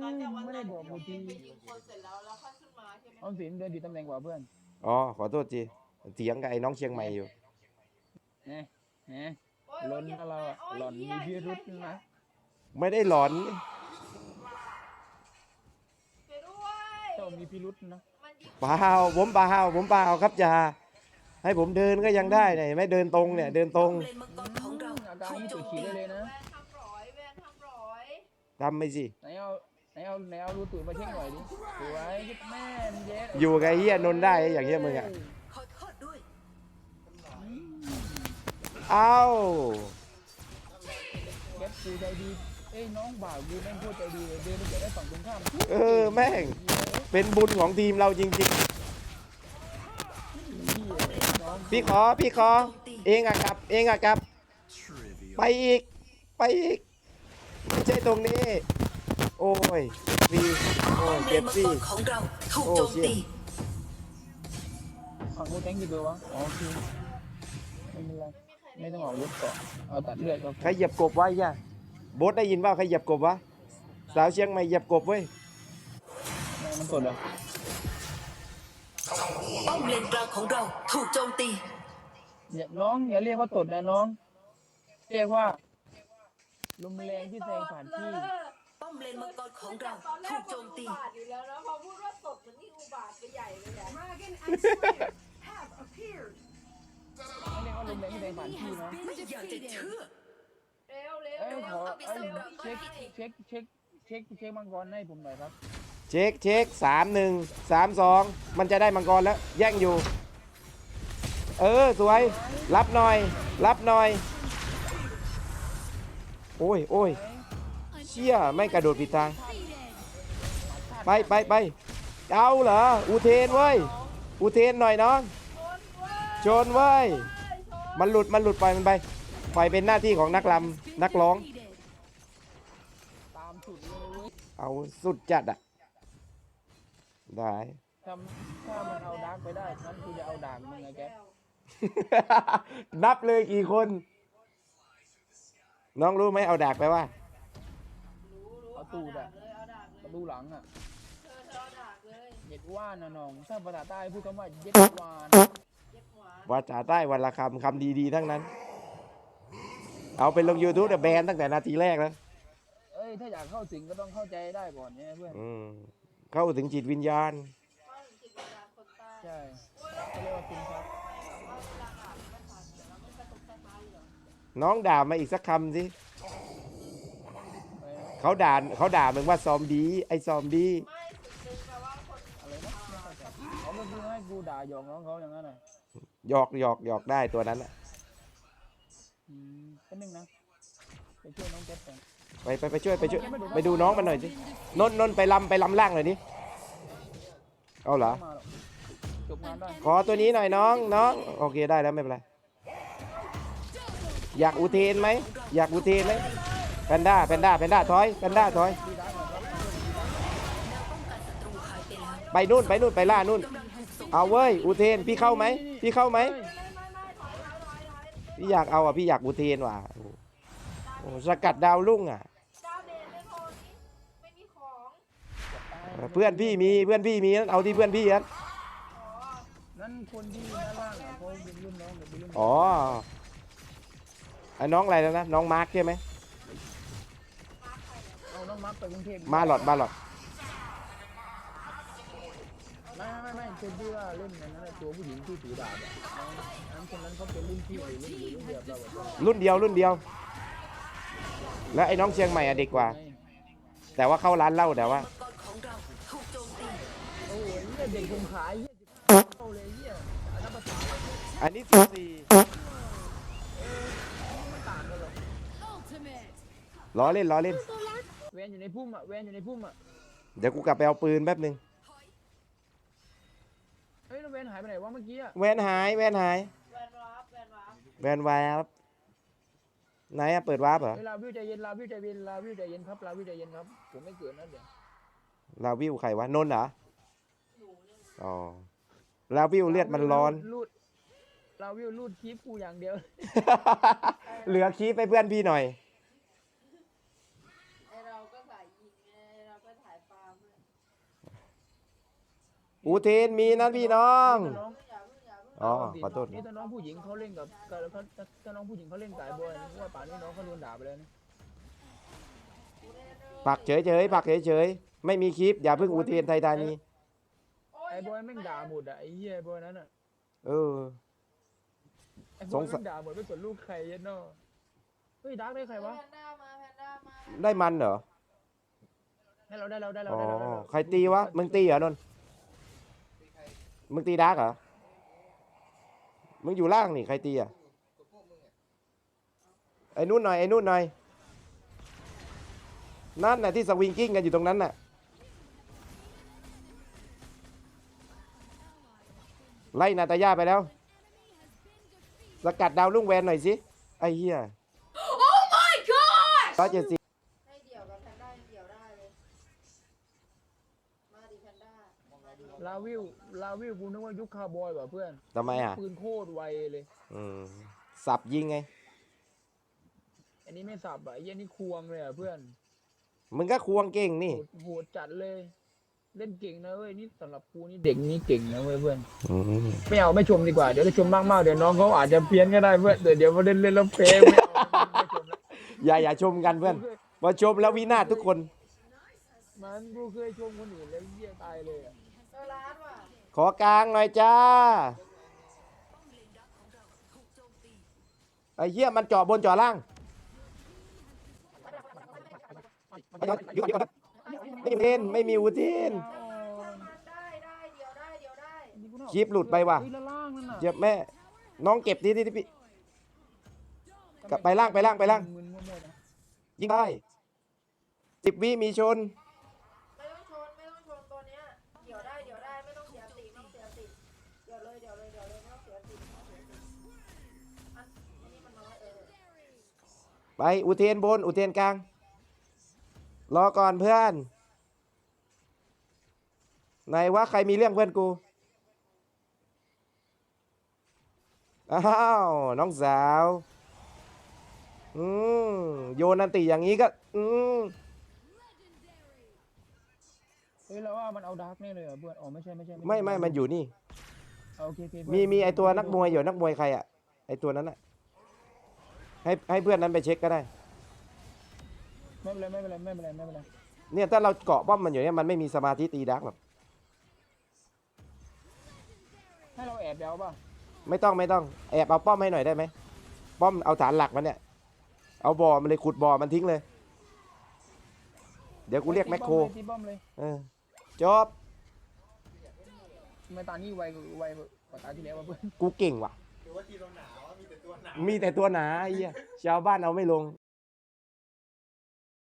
หลังจากวันไม่นั้ได้นบอกกูที่ทีไปยิงคนเสร็จแล้วแล้วค่อยขึ้นมาใช่ไหมออมสินเดินดีตำแหน่งกว่าเพื่อนอ๋อขอโทษทีเถียงกับไอ้น้องเชียงใหม่อยู่เอ๊ะเอ๊ะโอ้ยล้นกับเราอะโยหล่อนมีเหี้ยพิรุษเหี้ยนะ ไม่ได้หลอนช่วยด้วยเจ้ามีพิรุษนะมันยิงเปล่าผมเปล่าผมเปล่าครับจ่าให้ผมเดินก็ยังได้เนี่ยเห็นไหม่เดินตรงเนี่ย เดินตรงเลนมังกรของเราอาการถูกนี้โจตัวมขี่ตี ได้เลยนะ แวนทำร้อยแวนทำร้อย ทำไปสิ ไหนเอา ไหนเอาไหนเอารูตูดมาเช็คหน่อยดิสวยยิบแม่นเย็ดอยู่กับไอ้เฮียนนท์ได้อย่างเงี้ยมึงอะขอโทษด้วย เอ้าเก็บกูใจดีเอ้ยน้องบ่าวกูแม่งโคตรใจดีเลยเดินไปเก็บได้ฝั่งตรงข้ามเออแม่ง เป็นบุญของทีมเราจริงน้องๆ พี่ขอพี่ขอ เองอะกลับ เองอะกลับ ไปอีก ไปอีก ไม่ใช่ตรงนี้ โอ้ยฟรีโอ้ยเลเจ็นบมังฟรีกรของเราถูกโอ้โจมเชี่ยตีฝั่งกูแทงกี่ตัววะอ๋อโอเคไม่เป็นไรไม่ต้องออกรถเกาะเอาตัดเลือดก็พใครอเหยียบกบไว้ย่ะโบทได้ยินว่าใครเหยียบกบวะสาวเชียงใหม่เหยียบกบเว้ยไม่มันกดเหรอป้อมเลนกลางของเราถูกโจมตีอย่าน้องอย่าเรียกว่าตดนะน้อง เรียกว่าลมแรงที่แซงผ่านที่ป้อ มเลนมังกรของเราถูกโจมตีอยู่แล้วนะพอพูดว่าตดมันนี่อุบาทไปใหญ่เลยแหละ Dragon and Slayer have appeared. ไม่เรียกว่าลงที่แซงผ่านที่นะไม่อยากจะเชื่อเร็วเร็วเอ้ยเร็ขอเอาไปเอ้ยเร็วเช็คเช็คเช็คเช็คเช็คมังกรให้ผมหน่อยครับเช็คเช็คสามหนึ่งสามสองมันจะได้มังกรแล้ว แย่งอยู่ เออ สวย รับหน่อย รับหน่อย โอ้ยโอ้ย เชี่ยไม่กระโดดผิดทาง ไปไปไปเอาเหรอ อุเทนเว้ย อุเทนหน่อยน้องชนเว้ย มันหลุด มันหลุดปล่อยมันไป ปล่อยเป็นหน้าที่ของนักลำนักร้อง ตามสุดเลยเว้ยเอาสุดจัดอะได้ถ้าถ้ามันเอาดาร์กไปได้งั้นกูจะเอาด่างมึงไงแกนับเลยกี่คน น้องรู้ไหมเอาดากไปว่ารู้รู้เอา ตูดอะเลยเอาดาบเลยมาดูหลังอะเธอเธอเอาดาบเลย เย็ดว่านนะน้องถ้าภาษาใต้พูดคำว่าเย็ดว่านเย็บหวานวาจาใต้วันละคำคำดีๆ ทั้งนั้น เอาไปลง YouTube แต่แบนตั้งแต่นาทีแรกแล้วเอ้ยถ้าอยากเข้าถึงก็ต้องเข้าใจได้ก่อนเนี่ยเพื่อนอืมเข้าถึงจิตวิญญาณก็ถึงจิตวิญญาณคนใต้ใช่เขาเรียกว่าคุณครับว่าเวลาอ่านไม่ทันแต่เราไม่กระตุกใต้เท้าเลยเหรอน้องด่ามาอีกสักคำสิอะไรนะ เขาด่าเขาด่ามึงว่าซอมดีไอ้ซอมดีไม่สุดหนึ่งแปลว่าคนอะไรนะไม่เข้าใจเขาไม่พูดให้กูด่าหยอกน้องเขาอย่างนั้นน่ะหยอกหยอกหยอกได้ตัวนั้นน่ะอืมเป็นหนึ่งนะไปช่วยน้องแก๊ปก่อนไปไปไปช่วยไปช่วยไปดูน้องมันหน่อยสินนท์นนท์ไปลำไปลำล่างหน่อยดิเอาเหรอ ไม่มาหรอกจบงานได้ขอตัวนี้หน่อยน้องน้องโอเคได้แล้วไม่เป็นไรอยากอุเทนไหมอยากอุเทนไหมแพนด้าแพนด้าแพนด้าถอยแพนด้าถอย ไปนู่นไปนู่นไปล่านู่น เอาเว้ย อุเทนพี่เข้าไหมพี่เข้าไหมพี่อยากเอาอะพี่อยากอุเทนว่ะโอ้สกัดดาวรุ่งอะเพื่อนพี่มีเพื่อนพี่มีงั้นเอาที่เพื่อนพี่นั้นนั่นคนที่ด้านล่างอะเขาเป็นรุ่นน้องหรือเป็นรุ่นน้อ๋อองไอ้น้องอะไรแล้วนะน้องมาร์คใช่ไหม เอาน้องมาร์คไปกรุงเทพมาหลอดมาหลอดไม่ไม่ไม่คนที่ว่าเล่นนั้นน่ะตัวผู้หญิงที่ถือดาบอะน้องนั้นคนนั้นเขาเป็นรุ่นพี่หรือรุ่นหรือรุ่นเดียวกับเราอะรุ่นเดียวรุ่นเดียว แล้วไอ้น้องเชียงใหม่อะเด็กกว่าไงแต่ว่าเข้าร้านเหล้าแต่ว่ามังกรของเราถูกโจมตีโอ้ยเหี้ยเด็กคงขายเหี้ยเข้าเลยเหี้ยอันนั้นภาษาอะไรเนี่ยอันนี้สิบสี่มันต่างกันเหรอ ล้อเล่นล้อเล่น แวนอยู่ในพุ่มอะแวนอยู่ในพุ่มอะเดี๋ยวกูกลับไปเอาปืนแป๊บหนึ่งเฮ้ยแล้วแวนหายไปไหนวะเมื่อกี้อะแวนหายแวนหายแวนวาร์ปแวนวาร์ปแวนวายครับไหนอะเปิดวาร์ปเหรอเฮ้ยลาวิวใจเย็นลาวิวใจเย็นลาวิวใจเย็นครับลาวิวใจเย็นครับผมไม่เกิดนะเดี๋ยวลาวิวใครวะนนท์เหรอหนูเนี่ยอ๋อลาวิวเลือดมันร้อนรูดลาวิวรูดคลิปกูอย่างเดียว เหลือคีบไปเพื่อนพี่หน่อย ไอเราก็สายยิงไงเราก็ อูเทนมีนะพี่น้องถ้าน้องอย่าเพิ่งอย่าเพิ่งอ๋อขอโทษนี่ถ้าน้องผู้หญิงเขาเล่นกับกับถ้าถ้าน้องผู้หญิงเขาเล่นสายบอยว่าป่านนี้น้องเขาโดนด่าไปแล้วนี่ผักเฉยๆผักเฉยๆไม่มีคลิป อย่าเพิ่งอูเทนไทยธานีโอ้ยไอ้บอยแม่งด่าหมดอะไอ้เหี้ยไอ้บอยนั้นอะเออ ไอ้บสอยงสัแม่ยงด่าหมดไม่สนลูกใครเยันเนาะเฮ้ยดักได้ใครวะแพนด้ามาแพนด้ามาได้มันเหรอ ได้เราได้เราได้เราอ๋อได้เราได้เราใครตีวะมึงตีเหรอนนท์ มึงตีดาร์กเหรอ มึงอยู่ล่างนี่ ใครตีอะ ไอ้นู่นหน่อย ไอ้นู่นหน่อย นั่นน่ะที่สวิงกิ้งกันอยู่ตรงนั้นน่ะ ไล่นาตาย่าไปแล้ว สกัดดาวลุ่งแวนหน่อยสิ ไอ้เหี้ย Oh my god ร้อยเจ็ดสิบ ให้เดี่ยวกับแพนด้ายังเดี่ยวได้เลย มาดิแพนด้ามาดิ ลาวิวลาวิวกูนึกว่ายุคคาร์บอยว่ะเพื่อนทำไมอะปืนโคตรไวเลย อืมสับยิงไง อันนี้ไม่สับอะไอ้เหี้ยนี่ควงเลยอะเพื่อนมึงก็ควงเก่งนี่ โหดโหดจัดเลย เล่นเก่งนะเว้ยนี่สำหรับกูนี่เด็กนี่เก่งนะเว้ยเพื่อน อืมไม่เอาไม่ชมดีกว่าเดี๋ยวจะชมมากๆเดี๋ยวน้องเขาอาจจะเพี้ยนก็ได้เพื่อนเดี๋ยวเดี๋ยวมาเล่นเล่นแล้วเฟ้ไม่เอาไม่ชมแล้วอย่าอย่าชมกันเพื่อนพอชมแล้ววินาศทุกคน มันกูเคยชมคนอื่นแล้วเหี้ยตายเลยอะเออร้านว่ะ ขอกลางหน่อยจ้าไอ้เหี้ยมันเจาะบนเจาะล่างไม่มีเทนไม่มีอูเทนได้ได้เดี่ยวได้เดี่ยวได้คลิปหลุดไปว่ะเฮ้ยแล้วล่างนั่นน่ะเจ็บแม่ น้องเก็บที่ที่ที่พี่กลับไปล่างไปล่างไปล่างยิงได้สิบวิมีชน ไปอุเทนบน อุเทนกลาง รอก่อนเพื่อนไหนวะใครมีเรื่องเพื่อนกูอ้าวน้องสาวอืมโยนนันติอย่างนี้ก็ อืมเฮ้ยแล้วว่ามันเอาดาร์กแน่เลยเหรอเพื่อนอ๋อไม่ใช่ไม่ใช่ไม่ไม่มันอยู่นี่ เอาโอเคโอเคมีมีไอตัวนักมวยอยู่นักมวยใครอะไอตัวนั้นอะ ให้ให้เพื่อนนั้นไปเช็คก็ได้ ไม่เป็นไรไม่เป็นไรไม่เป็นไรไม่เป็นไรเนี่ยถ้าเราเกาะป้อมมันอยู่เนี่ยมันไม่มีสมาธิตีดักหรอกให้เราแอบเดาป่ะไม่ต้องไม่ต้องแอบเอาป้อมให้หน่อยได้ไหมป้อมเอาฐานหลักมันเนี่ย เอาบ่อมันเลยขุดบ่อมันทิ้งเลย เดี๋ยวกูเรียกแมคโครตีป้อมเลยเออจบทำไมตานี่ไวกว่าไวกว่าตาที่แล้ววะเพื่อนกูเก่งว่ะ มีแต่ตัวหนาไอ้เหี้ยชาวบ้านเอาไม่ลง